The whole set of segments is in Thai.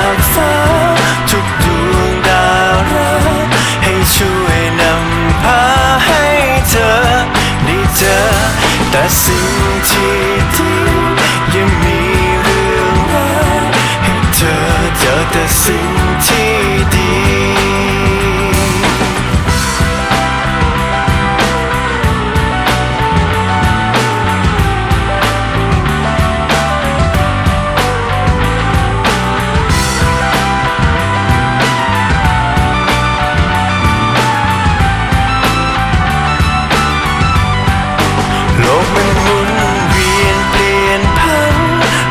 ก สิ่งที่ดียังมีเรื่องร้ายให้เธอเจอแต่สิ่ง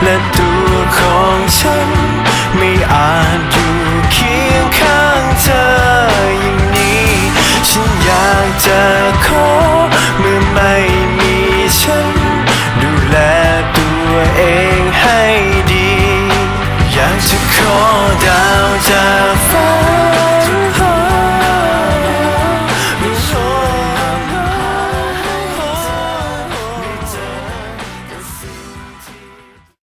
น